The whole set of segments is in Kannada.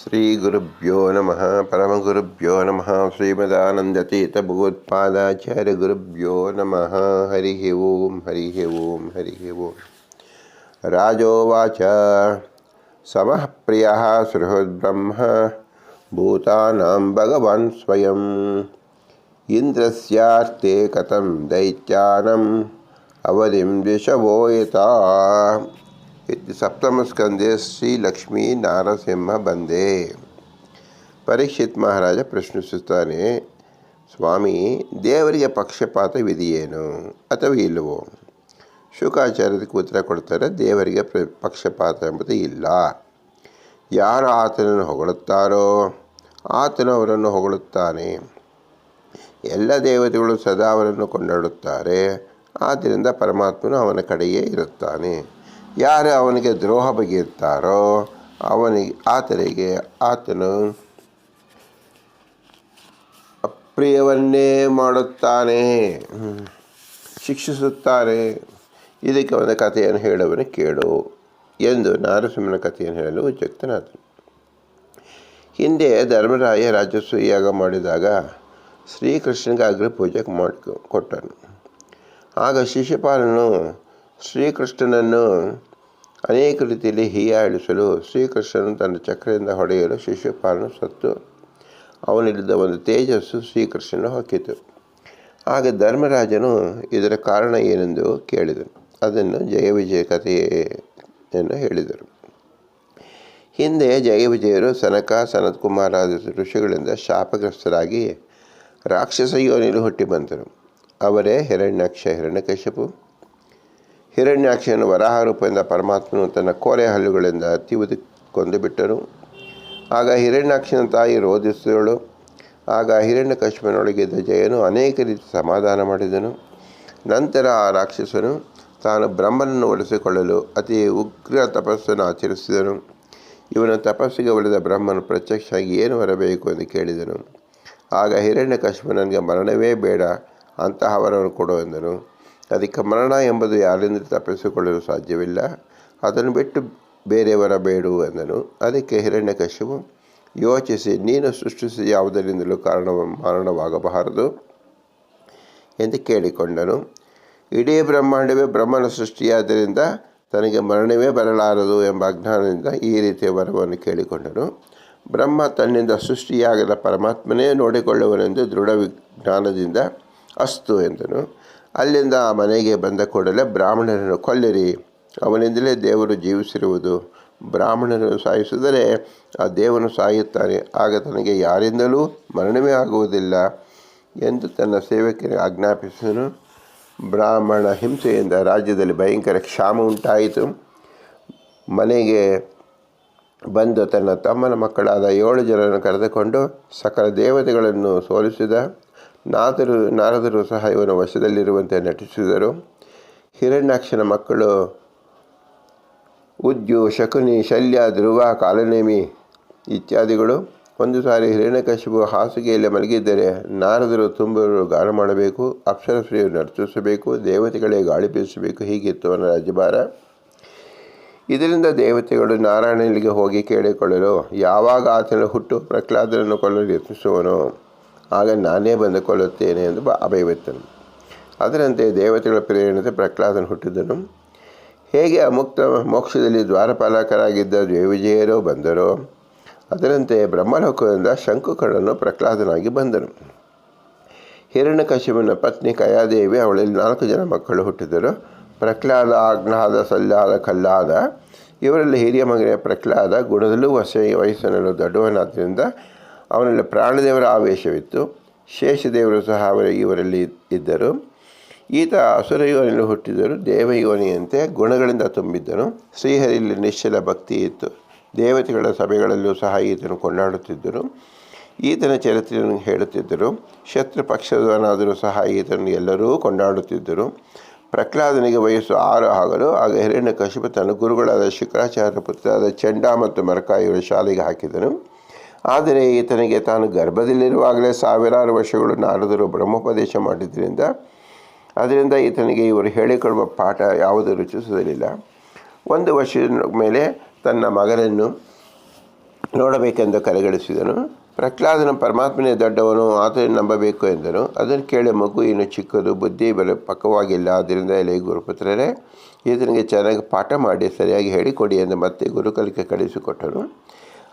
श्रीगुरुभ्यो नमः परमगुरुभ्यो नमः श्रीमदानन्दतीतभूत्पादाचार्यगुरुभ्यो नमः। हरिः ॐ हरिः ॐ हरिः ॐ राजोवाच। समः प्रियः सुहृद्ब्रह्म। भूतानां भगवान् स्वयम्। इन्द्रस्यार्थे कथं दैत्यानम्? अवधिं दिशवो विशवोयता ಸಪ್ತಮಸ್ಕಂದೆ ಶ್ರೀ ಲಕ್ಷ್ಮೀ ನಾರಸಿಂಹ ಬಂದೆ ಪರೀಕ್ಷಿತ್ ಮಹಾರಾಜ ಪ್ರಶ್ನಿಸುತ್ತಾನೆ ಸ್ವಾಮಿ ದೇವರಿಗೆ ಪಕ್ಷಪಾತವಿದೆಯೇನು ಅಥವಾ ಇಲ್ಲವೋ? ಶುಕಾಚಾರ್ಯದಕ್ಕೆ ಉತ್ತರ ಕೊಡ್ತಾರೆ, ದೇವರಿಗೆ ಪಕ್ಷಪಾತ ಎಂಬುದು ಇಲ್ಲ. ಯಾರು ಆತನನ್ನು ಹೊಗಳುತ್ತಾರೋ, ಆತನು ಅವರನ್ನು ಹೊಗಳುತ್ತಾನೆ. ಎಲ್ಲ ದೇವತೆಗಳು ಸದಾ ಅವರನ್ನು ಕೊಂಡಾಡುತ್ತಾರೆ. ಆದ್ದರಿಂದ ಪರಮಾತ್ಮನು ಅವನ ಕಡೆಯೇ ಇರುತ್ತಾನೆ. ಯಾರು ಅವನಿಗೆ ದ್ರೋಹ ಬಗೆಯುತ್ತಾರೋ ಅವನಿಗೆ ಆತನಿಗೆ ಆತನು ಅಪ್ರಿಯವನ್ನೇ ಮಾಡುತ್ತಾನೆ. ಶಿಕ್ಷಿಸುತ್ತಾರೆ. ಇದಕ್ಕೆ ಒಂದು ಕಥೆಯನ್ನು ಹೇಳುವನು ಕೇಳು ಎಂದು ನಾರಸಿಂಹನ ಕಥೆಯನ್ನು ಹೇಳಲು ಉದ್ಯುಕ್ತನಾದನು ಹಿಂದೆ ಧರ್ಮರಾಯ ರಾಜಸ್ವ ಮಾಡಿದಾಗ ಶ್ರೀಕೃಷ್ಣನಿಗೆ ಅಗ್ರ ಪೂಜೆ ಮಾಡಿ ಕೊಟ್ಟನು ಆಗ ಶಿಶುಪಾಲನು ಶ್ರೀಕೃಷ್ಣನನ್ನು ಅನೇಕ ರೀತಿಯಲ್ಲಿ ಹೀಯಾಳಿಸಲು ಶ್ರೀಕೃಷ್ಣನು ತನ್ನ ಚಕ್ರದಿಂದ ಹೊಡೆಯಲು ಶಿಶುಪಾಲನು ಸತ್ತು ಅವನಲ್ಲಿದ್ದ ಒಂದು ತೇಜಸ್ಸು ಶ್ರೀಕೃಷ್ಣನ ಹೊಕ್ಕಿತು. ಆಗ ಧರ್ಮರಾಜನು ಇದರ ಕಾರಣ ಏನೆಂದು ಕೇಳಿದನು. ಅದನ್ನು ಜಯವಿಜಯ ಕಥೆಯನ್ನು ಹೇಳಿದರು. ಹಿಂದೆ ಜಯವಿಜಯರು ಸನಕ ಸನತ್ಕುಮಾರಾದ ಋಷಿಗಳಿಂದ ಶಾಪಗ್ರಸ್ತರಾಗಿ ರಾಕ್ಷಸ ಯೋನಿಲು ಹುಟ್ಟಿ ಬಂದರು. ಅವರೇ ಹಿರಣ್ಯಾಕ್ಷ, ಹಿರಣ್ಯಕಶ್ಯಪು ಹಿರಣ್ಯಾಕ್ಷನು ವರಾಹ ರೂಪದಿಂದ ಪರಮಾತ್ಮನು ತನ್ನ ಕೋರೆ ಹಲ್ಲುಗಳಿಂದ ತಿವಿದು ಕೊಂದು ಬಿಟ್ಟನು. ಆಗ ಹಿರಣ್ಯಾಕ್ಷಿನ ತಾಯಿ ರೋಧಿಸಿದಳು ಆಗ ಹಿರಣ್ಯಕಶ್ಯಪನೊಳಗಿದ್ದ ಜಯನು ಅನೇಕ ರೀತಿ ಸಮಾಧಾನ ಮಾಡಿದನು. ನಂತರ ಆ ರಾಕ್ಷಸನು ತಾನು ಬ್ರಹ್ಮನನ್ನು ಒಲಿಸಿಕೊಳ್ಳಲು ಅತಿ ಉಗ್ರ ತಪಸ್ಸನ್ನು ಆಚರಿಸಿದನು. ಇವನ ತಪಸ್ಸಿಗೆ ಒಲಿದ ಬ್ರಹ್ಮನು ಪ್ರತ್ಯಕ್ಷವಾಗಿ ಏನು ಬರಬೇಕು ಎಂದು ಕೇಳಿದನು. ಆಗ ಹಿರಣ್ಯ ನನಗೆ ಮರಣವೇ ಬೇಡ, ಅಂತಹವರನ್ನು ಕೊಡು ಎಂದನು. ಅದಕ್ಕೆ ಮರಣ ಎಂಬುದು ಯಾರಿಂದ ತಪ್ಪಿಸಿಕೊಳ್ಳಲು ಸಾಧ್ಯವಿಲ್ಲ. ಅದನ್ನು ಬಿಟ್ಟು ಬೇರೆಯವರ ಬೇಡು ಎಂದನು. ಅದಕ್ಕೆ ಹಿರಣ್ಯಕಶ್ಯಪು, ಯೋಚಿಸಿ, ನೀನು ಸೃಷ್ಟಿಸಿ ಯಾವುದರಿಂದಲೂ ಕಾರಣ, ಮರಣವಾಗಬಾರದು ಎಂದು ಕೇಳಿಕೊಂಡನು. ಇಡೀ ಬ್ರಹ್ಮಾಂಡವೇ ಬ್ರಹ್ಮನ ಸೃಷ್ಟಿಯಾದ್ದರಿಂದ ತನಗೆ ಮರಣವೇ ಬರಲಾರದು ಎಂಬ ಅಜ್ಞಾನದಿಂದ ಈ ರೀತಿಯ ವರವನ್ನು ಕೇಳಿಕೊಂಡನು. ಬ್ರಹ್ಮ ತನ್ನಿಂದ ಸೃಷ್ಟಿಯಾಗದ ಪರಮಾತ್ಮನೇ ನೋಡಿಕೊಳ್ಳುವನೆಂದು ದೃಢ ವಿಜ್ಞಾನದಿಂದ ಅಸ್ತು ಎಂದನು. ಅಲ್ಲಿಂದ ಆ ಮನೆಗೆ ಬಂದ ಕೂಡಲೇ ಬ್ರಾಹ್ಮಣರನ್ನು ಕೊಲ್ಲಿರಿ. ಅವನಿಂದಲೇ ದೇವರು ಜೀವಿಸಿರುವುದು. ಬ್ರಾಹ್ಮಣರನ್ನು ಸಾಯಿಸಿದರೆ ಆ ದೇವನು ಸಾಯುತ್ತಾನೆ. ಆಗ ತನಗೆ ಯಾರಿಂದಲೂ ಮರಣವೇ ಆಗುವುದಿಲ್ಲ ಎಂದು ತನ್ನ ಸೇವಕರಿಗೆ ಆಜ್ಞಾಪಿಸಿದನು. ಬ್ರಾಹ್ಮಣ ಹಿಂಸೆಯಿಂದ ರಾಜ್ಯದಲ್ಲಿ ಭಯಂಕರ ಕ್ಷಾಮ ಉಂಟಾಯಿತು. ಮನೆಗೆ ಬಂದು ತನ್ನ ತಮ್ಮನ ಮಕ್ಕಳಾದ ಏಳು ಜನರನ್ನು ಕರೆದುಕೊಂಡು ಸಕಲ ದೇವತೆಗಳನ್ನು ಸೋಲಿಸಿದ. ನಾದರು ನಾರದರು ಸಹ ಇವನ ವಶದಲ್ಲಿರುವಂತೆ ನಟಿಸಿದರು. ಹಿರಣ್ಯಾಕ್ಷನ ಮಕ್ಕಳು ಉದ್ಯು, ಶಕುನಿ, ಶಲ್ಯ, ಧ್ರುವ, ಕಾಲನೇಮಿ ಇತ್ಯಾದಿಗಳು. ಒಂದು ಸಾರಿ ಹಿರಣ್ಯಕಶಿಪು ಹಾಸಿಗೆಯಲ್ಲಿ ಮಲಗಿದ್ದರೆ ನಾರದರು ತುಂಬರು ಗಾನ ಮಾಡಬೇಕು ಅಪ್ಸರಶ್ರೀಯರು ನರ್ತಿಸಬೇಕು ದೇವತೆಗಳೇ ಗಾಳಿ ಬೀಸಬೇಕು, ಹೀಗಿತ್ತು ಅವನ ರಾಜ್ಯಭಾರ. ಇದರಿಂದ ದೇವತೆಗಳು ನಾರಾಯಣನಿಗೆ ಹೋಗಿ ಕೇಳಿಕೊಳ್ಳಲು ಯಾವಾಗ ಆತನ ಹುಟ್ಟು ಪ್ರಹ್ಲಾದನನ್ನು ಕೊಲ್ಲಲು ಯತ್ನಿಸುವನೋ? ಆಗ ನಾನೇ ಬಂದುಕೊಳ್ಳುತ್ತೇನೆ ಎಂದು ಅಭಯವೆತ್ತನು. ಅದರಂತೆ ದೇವತೆಗಳ ಪ್ರೇರಣೆ ಪ್ರಹ್ಲಾದನು ಹುಟ್ಟಿದನು. ಹೇಗೆ ಅಮುಕ್ತ ಮೋಕ್ಷದಲ್ಲಿ ದ್ವಾರಪಾಲಕರಾಗಿದ್ದ ದೇವಿಜಯರು ಬಂದರೋ, ಅದರಂತೆ ಬ್ರಹ್ಮಲೋಕದಿಂದ ಶಂಕುಕರನ್ನು ಪ್ರಹ್ಲಾದನಾಗಿ ಬಂದನು. ಹಿರಣ್ಯಕಶಿಪನ ಪತ್ನಿ ಕಯಾದೇವಿ ಅವಳಲ್ಲಿ ನಾಲ್ಕು ಜನ ಮಕ್ಕಳು ಹುಟ್ಟಿದರು. ಪ್ರಹ್ಲಾದ ಆಗ್ನಾದ ಸಲ್ಲಾದ, ಕಲ್ಲಾದ. ಇವರಲ್ಲಿ ಹಿರಿಯ ಮಗನೇ ಪ್ರಹ್ಲಾದ. ಗುಣದಲ್ಲೂ ವಸ ವಯಸ್ಸಿನಲ್ಲೂ ದೊಡ್ಡವನಾದ್ದರಿಂದ ಅವನಲ್ಲಿ ಪ್ರಾಣದೇವರ ಆವೇಶವಿತ್ತು. ಶೇಷದೇವರು ಸಹ ಅವರ ಇವರಲ್ಲಿ ಇದ್ದರು. ಈತ ಅಸುರ ಯೋನಿಯಲ್ಲಿ ಹುಟ್ಟಿದರು ದೇವಯೋನಿಯಂತೆ ಗುಣಗಳಿಂದ ತುಂಬಿದ್ದನು. ಶ್ರೀಹರಿಯಲ್ಲಿ ನಿಶ್ಚಲ ಭಕ್ತಿ ಇತ್ತು. ದೇವತೆಗಳ ಸಭೆಗಳಲ್ಲೂ ಸಹ ಈತನು ಕೊಂಡಾಡುತ್ತಿದ್ದರು. ಈತನ ಚರಿತ್ರೆಯನ್ನು ಹೇಳುತ್ತಿದ್ದರು. ಶತ್ರು ಪಕ್ಷದವನಾದರೂ ಸಹ ಈತನನ್ನು ಎಲ್ಲರೂ ಕೊಂಡಾಡುತ್ತಿದ್ದರು. ಪ್ರಹ್ಲಾದನಿಗೆ ವಯಸ್ಸು ಆರು ಆಗಲು, ಆಗ ಹಿರಣ್ಯಕಶಿಪು ತನ್ನ ಗುರುಗಳಾದ ಶುಕ್ರಾಚಾರ್ಯ ಪುತ್ರರಾದ ಚಂಡ ಮತ್ತು ಮರಕಾಯಿಗಳ ಶಾಲೆಗೆ ಹಾಕಿದನು. ಆದರೆ ಈತನಿಗೆ ತಾನು ಗರ್ಭದಲ್ಲಿರುವಾಗಲೇ ಸಾವಿರಾರು ವರ್ಷಗಳು ನಾರದರು ಬ್ರಹ್ಮೋಪದೇಶ ಮಾಡಿದ್ದರಿಂದ, ಅದರಿಂದ ಈತನಿಗೆ ಇವರು ಹೇಳಿಕೊಡುವ ಪಾಠ ಯಾವುದೂ ರುಚಿಸುವುದಿಲ್ಲ. ಒಂದು ವರ್ಷದ ಮೇಲೆ ತನ್ನ ಮಗನನ್ನು ನೋಡಬೇಕೆಂದು ಕರೆಗಳಿಸಿದನು. ಪ್ರಹ್ಲಾದನ ಪರಮಾತ್ಮನೇ ದೊಡ್ಡವನು ಆತನ ನಂಬಬೇಕು ಎಂದನು. ಅದನ್ನು ಕೇಳಿ ಮಗು, ಇನ್ನು ಚಿಕ್ಕದು, ಬುದ್ಧಿ ಬಲ ಪಕ್ಕವಾಗಿಲ್ಲ ಆದ್ದರಿಂದ ಎಲೆ ಗುರುಪುತ್ರರೇ, ಈತನಿಗೆ ಚೆನ್ನಾಗಿ ಪಾಠ ಮಾಡಿ, ಸರಿಯಾಗಿ ಹೇಳಿಕೊಡಿ ಎಂದು ಮತ್ತೆ ಗುರುಕಲಿಕೆ ಕಳಿಸಿಕೊಟ್ಟರು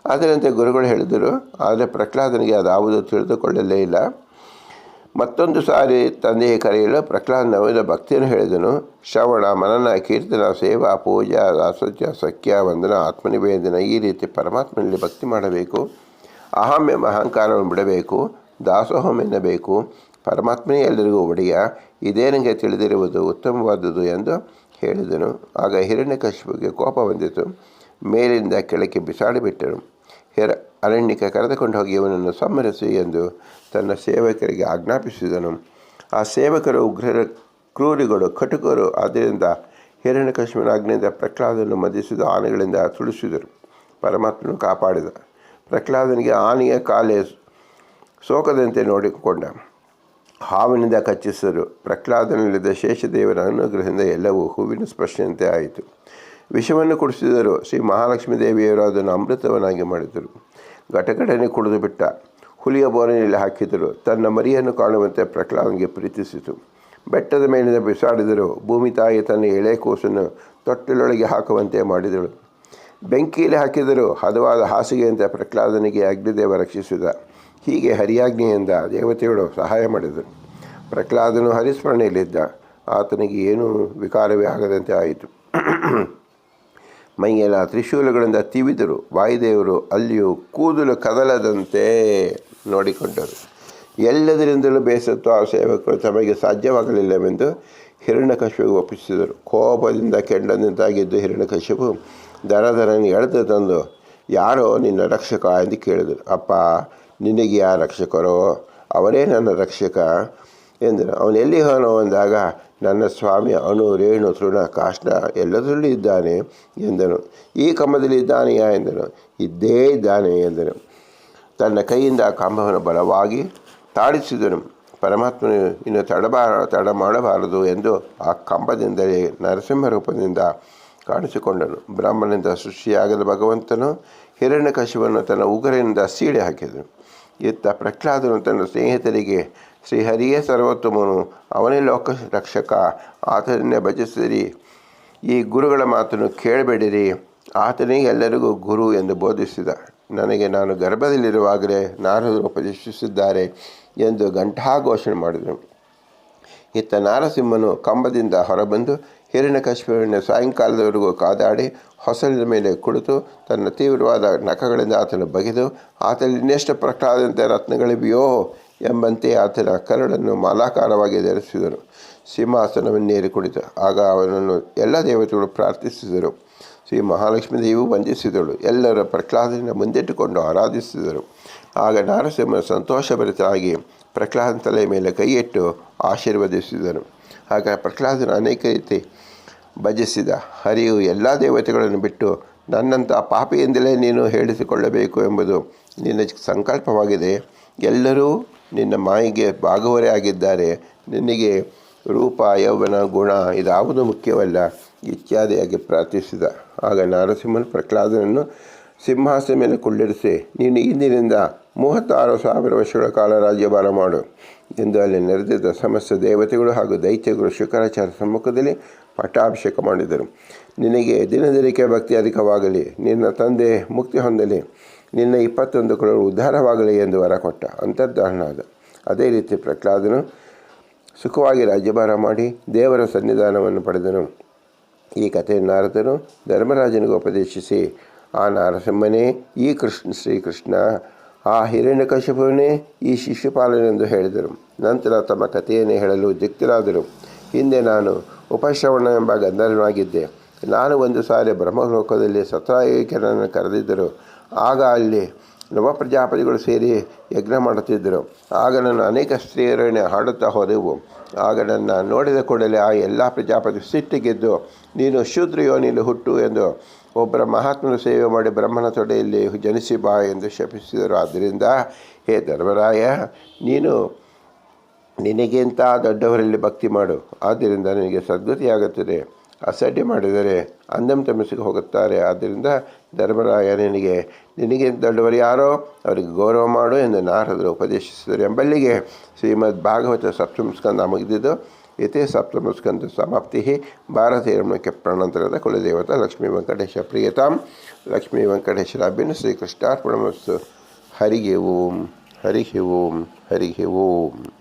ಅದರಂತೆ ಗುರುಗಳು ಹೇಳಿದರು, ಆದರೆ ಪ್ರಹ್ಲಾದನಿಗೆ ಅದಾವುದು ತಿಳಿದುಕೊಳ್ಳಲೇ ಇಲ್ಲ. ಮತ್ತೊಂದು ಸಾರಿ ತಂದೆಯ ಕರೆಯಲು ಪ್ರಹ್ಲಾದ್ ನವದ ಭಕ್ತಿಯನ್ನು ಹೇಳಿದನು. ಶ್ರವಣ, ಮನನ, ಕೀರ್ತನ, ಸೇವಾ, ಪೂಜಾ, ದಾಸತ್ಯ, ಸಖ್ಯ, ವಂದನ, ಆತ್ಮನಿವೇದನ ಈ ರೀತಿ ಪರಮಾತ್ಮನಲ್ಲಿ ಭಕ್ತಿ ಮಾಡಬೇಕು. ಅಹಂ ಎಂಬ ಅಹಂಕಾರವನ್ನು ಬಿಡಬೇಕು. ದಾಸೋಹಂ ಎನ್ನಬೇಕು. ಪರಮಾತ್ಮನೇ ಎಲ್ಲರಿಗೂ ಒಡೆಯ. ಇದೇ ನನಗೆ ತಿಳಿದಿರುವುದು ಉತ್ತಮವಾದುದು ಎಂದು ಹೇಳಿದನು. ಆಗ ಹಿರಣ್ಯಕಶಿಪಿಗೆ ಕೋಪ ಬಂದಿತು. ಮೇಲಿಂದ ಕೆಳಕ್ಕೆ ಬಿಸಾಡಿಬಿಟ್ಟನು ಹೆರ ಅರಣ್ಯಕ್ಕೆ ಕರೆದುಕೊಂಡು ಹೋಗಿ ಇವನನ್ನು ಸಂಹರಿಸಿ ಎಂದು ತನ್ನ ಸೇವಕರಿಗೆ ಆಜ್ಞಾಪಿಸಿದನು. ಆ ಸೇವಕರು ಉಗ್ರರ ಕ್ರೂರಿಗಳು, ಕಟುಕರು. ಆದ್ದರಿಂದ ಹಿರಣ್ಯಕಶ್ಮನ ಆಜ್ಞೆಯಿಂದ ಪ್ರಹ್ಲಾದನ್ನು ಮದಿಸಿದ ಆನೆಗಳಿಂದ ತುಳಿಸಿದರು. ಪರಮಾತ್ಮನು ಕಾಪಾಡಿದ. ಪ್ರಹ್ಲಾದನಿಗೆ ಆನೆಯ ಕಾಲೆ ಸೋಕದಂತೆ ನೋಡಿಕೊಂಡ. ಹಾವಿನಿಂದ ಕಚ್ಚಿಸಿದರು. ಪ್ರಹ್ಲಾದನಲ್ಲಿದ್ದ ಶೇಷದೇವರ ಅನುಗ್ರಹದಿಂದ ಎಲ್ಲವೂ ಹೂವಿನ ಸ್ಪರ್ಶನಂತೆ ಆಯಿತು. ವಿಷವನ್ನು ಕುಡಿಸಿದರು. ಶ್ರೀ ಮಹಾಲಕ್ಷ್ಮೀ ದೇವಿಯವರು ಅದನ್ನು ಅಮೃತವನ್ನಾಗಿ ಮಾಡಿದರು. ಘಟಘಟನೆ ಕುಡಿದು ಬಿಟ್ಟ ಹುಲಿಯ ಬೋರಿನಲ್ಲಿ ಹಾಕಿದರು. ತನ್ನ ಮರಿಯನ್ನು ಕಾಣುವಂತೆ ಪ್ರಹ್ಲಾದನಿಗೆ ಪ್ರೀತಿಸಿತು. ಬೆಟ್ಟದ ಮೇಲಿಂದ ಬಿಸಾಡಿದರು. ಭೂಮಿ ತಾಯಿ ತನ್ನ ಎಳೆ ಕೂಸನ್ನು ತೊಟ್ಟಿಲೊಳಗೆ ಹಾಕುವಂತೆ ಮಾಡಿದಳು. ಬೆಂಕಿಯಲ್ಲಿ ಹಾಕಿದರು. ಹದವಾದ ಹಾಸಿಗೆಯಂತೆ ಪ್ರಹ್ಲಾದನಿಗೆ ಅಗ್ನಿದೇವ ರಕ್ಷಿಸಿದ. ಹೀಗೆ ಹರಿಯಾಜ್ಞೆಯಿಂದ ದೇವತೆಗಳು ಸಹಾಯ ಮಾಡಿದರು. ಪ್ರಹ್ಲಾದನು ಹರಿಸ್ಮರಣೆಯಲ್ಲಿದ್ದ. ಆತನಿಗೆ ಏನೂ ವಿಕಾರವೇ ಆಗದಂತೆ ಆಯಿತು. ಮೈಯೆಲ್ಲ ತ್ರಿಶೂಲಗಳಿಂದ ತಿವಿದರು. ವಾಯುದೇವರು ಅಲ್ಲಿಯೂ ಕೂದಲು ಕದಲದಂತೆ ನೋಡಿಕೊಂಡರು. ಎಲ್ಲದರಿಂದಲೂ ಬೇಸತ್ತು ಆ ಸೇವಕರು ತಮಗೆ ಸಾಧ್ಯವಾಗಲಿಲ್ಲವೆಂದು ಹಿರಣ್ಯಕಶಿಪು ಒಪ್ಪಿಸಿದರು. ಕೋಪದಿಂದ ಕೆಂಡದಿಂದಾಗಿದ್ದು ಹಿರಣ್ಯಕಶಿಪು ದರ ದರನ ಎಳೆದು ತಂದು, ಯಾರೋ ನಿನ್ನ ರಕ್ಷಕ ಎಂದು ಕೇಳಿದರು. ಅಪ್ಪ, ನಿನಗೆ ಯಾರ ರಕ್ಷಕರೋ? ಅವರೇ ನನ್ನ ರಕ್ಷಕ. ಎಂದರು, ಅವನು ಎಲ್ಲಿ ಹೋನೋ ಅಂದಾಗ, ನನ್ನ ಸ್ವಾಮಿ ಅಣು, ರೇಣು, ತೃಣ ಕಾಷ್ಟ ಎಲ್ಲದರಲ್ಲೂ ಇದ್ದಾನೆ ಎಂದನು. ಈ ಕಂಬದಲ್ಲಿ ಇದ್ದಾನೆಯಾ ಎಂದನು. ಇದ್ದೇ ಇದ್ದಾನೆ ಎಂದನು. ತನ್ನ ಕೈಯಿಂದ ಆ ಕಂಬವನ್ನು ಬಲವಾಗಿ ತಾಡಿಸಿದನು ಪರಮಾತ್ಮನು ಇನ್ನು ತಡಬಾರ ತಡ ಮಾಡಬಾರದು ಎಂದು ಆ ಕಂಬದಿಂದಲೇ ನರಸಿಂಹ ರೂಪದಿಂದ ಕಾಣಿಸಿಕೊಂಡನು. ಬ್ರಾಹ್ಮಣನಿಂದ ಸೃಷ್ಟಿಯಾಗದ ಭಗವಂತನು ಹಿರಣ್ಯಕಶಿವನ್ನು ತನ್ನ ಉಗುರಿನಿಂದ ಸೀಳೆ ಹಾಕಿದನು. ಇತ್ತ ಪ್ರಹ್ಲಾದನು ತನ್ನ ಸ್ನೇಹಿತರಿಗೆ ಶ್ರೀಹರಿಯೇ ಸರ್ವೋತ್ತಮನು, ಅವನೇ ಲೋಕ ರಕ್ಷಕ ಆತನನ್ನೇ ಭಜಿಸಿರಿ. ಈ ಗುರುಗಳ ಮಾತನ್ನು ಕೇಳಬೇಡಿರಿ. ಆತನೇ ಎಲ್ಲರಿಗೂ ಗುರು ಎಂದು ಬೋಧಿಸಿದ. ನನಗೆ ನಾನು ಗರ್ಭದಲ್ಲಿರುವಾಗಲೇ ನಾರದರು ಉಪದೇಶಿಸಿದ್ದಾರೆ ಎಂದು ಘಂಟಾಘೋಷಣೆ ಮಾಡಿದರು. ಇತ್ತ ನಾರಸಿಂಹನು ಕಂಬದಿಂದ ಹೊರಬಂದು ಹಿರಣ್ಯಕಶ್ಯಪನ ಸಾಯಂಕಾಲದವರೆಗೂ ಕಾದಾಡಿ ಹೊಸಲಿನ ಮೇಲೆ ಕುಳಿತು ತನ್ನ ತೀವ್ರವಾದ ನಖಗಳಿಂದ ಆತನು ಬಗೆದು, ಆತನಲ್ಲಿ ಇನ್ನೆಷ್ಟು ಪ್ರಹ್ಲಾದಂತೆ ರತ್ನಗಳಿವೆಯೋ ಎಂಬಂತೆ ಆತನ ಕರಡನ್ನು ಮಾಲಾಕಾರವಾಗಿ ಧರಿಸಿದನು. ಸಿಂಹಾಸನವನ್ನೇರಿ ಕುಳಿತ ಆಗ ಅವನನ್ನು ಎಲ್ಲ ದೇವತೆಗಳು ಪ್ರಾರ್ಥಿಸಿದರು. ಶ್ರೀ ಮಹಾಲಕ್ಷ್ಮೀ ದೇವಿ ವಂದಿಸಿದಳು. ಎಲ್ಲರ ಪ್ರಹ್ಲಾದನ ಮುಂದಿಟ್ಟುಕೊಂಡು ಆರಾಧಿಸಿದರು. ಆಗ ನಾರಸಿಂಹ ಸಂತೋಷಭರಿತರಾಗಿ ಪ್ರಹ್ಲಾದನ ತಲೆ ಮೇಲೆ ಕೈಯಿಟ್ಟು ಆಶೀರ್ವದಿಸಿದನು. ಆಗ ಪ್ರಹ್ಲಾದನ ಅನೇಕ ರೀತಿ ಭಜಿಸಿದ. ಹರಿಯು ಎಲ್ಲ ದೇವತೆಗಳನ್ನು ಬಿಟ್ಟು ನನ್ನಂಥ ಪಾಪಿಯಿಂದಲೇ ನೀನು ಹೇಳಿಸಿಕೊಳ್ಳಬೇಕು ಎಂಬುದು ನಿನ್ನ ಸಂಕಲ್ಪವಾಗಿದೆ. ಎಲ್ಲರೂ ನಿನ್ನ ಮಾಯಿಗೆ ಭಾಗವರೇ ಆಗಿದ್ದಾರೆ. ನಿನಗೆ ರೂಪ, ಯೌವನ, ಗುಣ ಇದಾವುದು ಮುಖ್ಯವಲ್ಲ. ಇತ್ಯಾದಿಯಾಗಿ ಪ್ರಾರ್ಥಿಸಿದ. ಆಗ ನರಸಿಂಹನ ಪ್ರಹ್ಲಾದನನ್ನು ಸಿಂಹಾಸನ ಮೇಲೆ ಕುಳ್ಳಿರಿಸಿ, ನೀನು ಇಂದಿನಿಂದ ಮೂವತ್ತಾರು ಸಾವಿರ ವರ್ಷಗಳ ಕಾಲ ರಾಜ್ಯಭಾರ ಮಾಡು ಎಂದು ಅಲ್ಲಿ ನೆರೆದಿದ್ದ ಸಮಸ್ತ ದೇವತೆಗಳು ಹಾಗೂ ದೈತ್ಯಗಳು ಶುಕರಾಚಾರ್ಯ ಸಮ್ಮುಖದಲ್ಲಿ ಪಟ್ಟಾಭಿಷೇಕ ಮಾಡಿದರು. ನಿನಗೆ ದಿನದಿನಕ್ಕೆ ಭಕ್ತಿ ಅಧಿಕವಾಗಲಿ. ನಿನ್ನ ತಂದೆ ಮುಕ್ತಿ ಹೊಂದಲಿ. ನಿನ್ನ ಇಪ್ಪತ್ತೊಂದು ಕುಲಗಳು ಉದ್ಧಾರವಾಗಲಿ ಎಂದು ವರ ಕೊಟ್ಟ. ಅಂತರ್ಧಾರನಾದ ಅದೇ ರೀತಿ ಪ್ರಹ್ಲಾದನು ಸುಖವಾಗಿ ರಾಜ್ಯಭಾರ ಮಾಡಿ ದೇವರ ಸನ್ನಿಧಾನವನ್ನು ಪಡೆದನು. ಈ ಕಥೆ ನಾರದನು ಧರ್ಮರಾಜನಿಗೆ ಉಪದೇಶಿಸಿ, ಆ ನಾರಸಿಂಹನೇ, ಈ ಕೃಷ್ಣ, ಶ್ರೀಕೃಷ್ಣ, ಆ ಹಿರಣ್ಯಕಶಿಪುವನೇ ಈ ಶಿಶುಪಾಲನೆಂದು ಹೇಳಿದರು. ನಂತರ ತಮ್ಮ ಕಥೆಯನ್ನು ಹೇಳಲು ದಿಕ್ತರಾದರು ಹಿಂದೆ ನಾನು ಉಪಶ್ರವಣ ಎಂಬ ಗಂಧರ್ವನಾಗಿದ್ದೆ. ನಾನು ಒಂದು ಸಾರಿ ಬ್ರಹ್ಮಲೋಕದಲ್ಲಿ ಸತ್ರಾಯಿಕರನ್ನು ಕರೆದಿದ್ದರು. ಆಗ ಅಲ್ಲಿ ನವ ಪ್ರಜಾಪತಿಗಳು ಸೇರಿ ಯಜ್ಞ ಮಾಡುತ್ತಿದ್ದರು. ಆಗ ನಾನು ಅನೇಕ ಸ್ತ್ರೀಯರನ್ನೇ ಹಾಡುತ್ತಾ ಹೋದೆವು. ಆಗ ನನ್ನ ನೋಡಿದ ಕೂಡಲೇ ಆ ಎಲ್ಲ ಪ್ರಜಾಪತಿ ಸಿಟ್ಟಿಗೆದ್ದು ನೀನು ಶೂದ್ರ ಯೋನಿಯಲ್ಲಿ ಹುಟ್ಟು ಎಂದು ಒಬ್ಬರ ಮಹಾತ್ಮನ ಸೇವೆ ಮಾಡಿ ಬ್ರಹ್ಮನ ತೊಡೆಯಲ್ಲಿ ಜನಿಸಿ ಬಾ ಎಂದು ಶಪಿಸಿದರು. ಆದ್ದರಿಂದ ಹೇ ಧರ್ಮರಾಯ, ನೀನು ನಿನಗಿಂತ ದೊಡ್ಡವರಲ್ಲಿ ಭಕ್ತಿ ಮಾಡು. ಆದ್ದರಿಂದ ನಿನಗೆ ಸದ್ಗತಿಯಾಗುತ್ತದೆ ಅಸಡ್ಡೆ ಮಾಡಿದರೆ ಅಂದಂ ತಮಸಿಗೆ ಹೋಗುತ್ತಾರೆ. ಆದ್ದರಿಂದ ಧರ್ಮರಾಯ ನಿನಗೆ ನಿನಗೆ ದೊಡ್ಡವರು ಯಾರೋ? ಅವರಿಗೆ ಗೌರವ ಮಾಡು ಎಂದು ನಾರದರು ಉಪದೇಶಿಸಿದರು. ಎಂಬಲ್ಲಿಗೆ ಶ್ರೀಮದ್ ಭಾಗವತ ಸಪ್ತಮಸ್ಕಂದ ಮುಗಿದಿದ್ದು, ಇತೇ ಸಪ್ತಮಸ್ಕಂದ ಸಮಾಪ್ತಿ. ಭಾರತೀಯರಮಕ್ಕೆ ಪ್ರಣಂತರದ ಕುಲದೇವತ ಲಕ್ಷ್ಮೀ ವೆಂಕಟೇಶ ಪ್ರಿಯತಾಂ. ಲಕ್ಷ್ಮೀ ವೆಂಕಟೇಶ್ವರಾಭ್ಯನು ಶ್ರೀಕೃಷ್ಣಾರ್ಪಣಮಸ್ತು. ಹರಿಗೆ ಓಂ ಹರಿಗೆ ಓಂ ಹರಿಗೆ ಓಂ.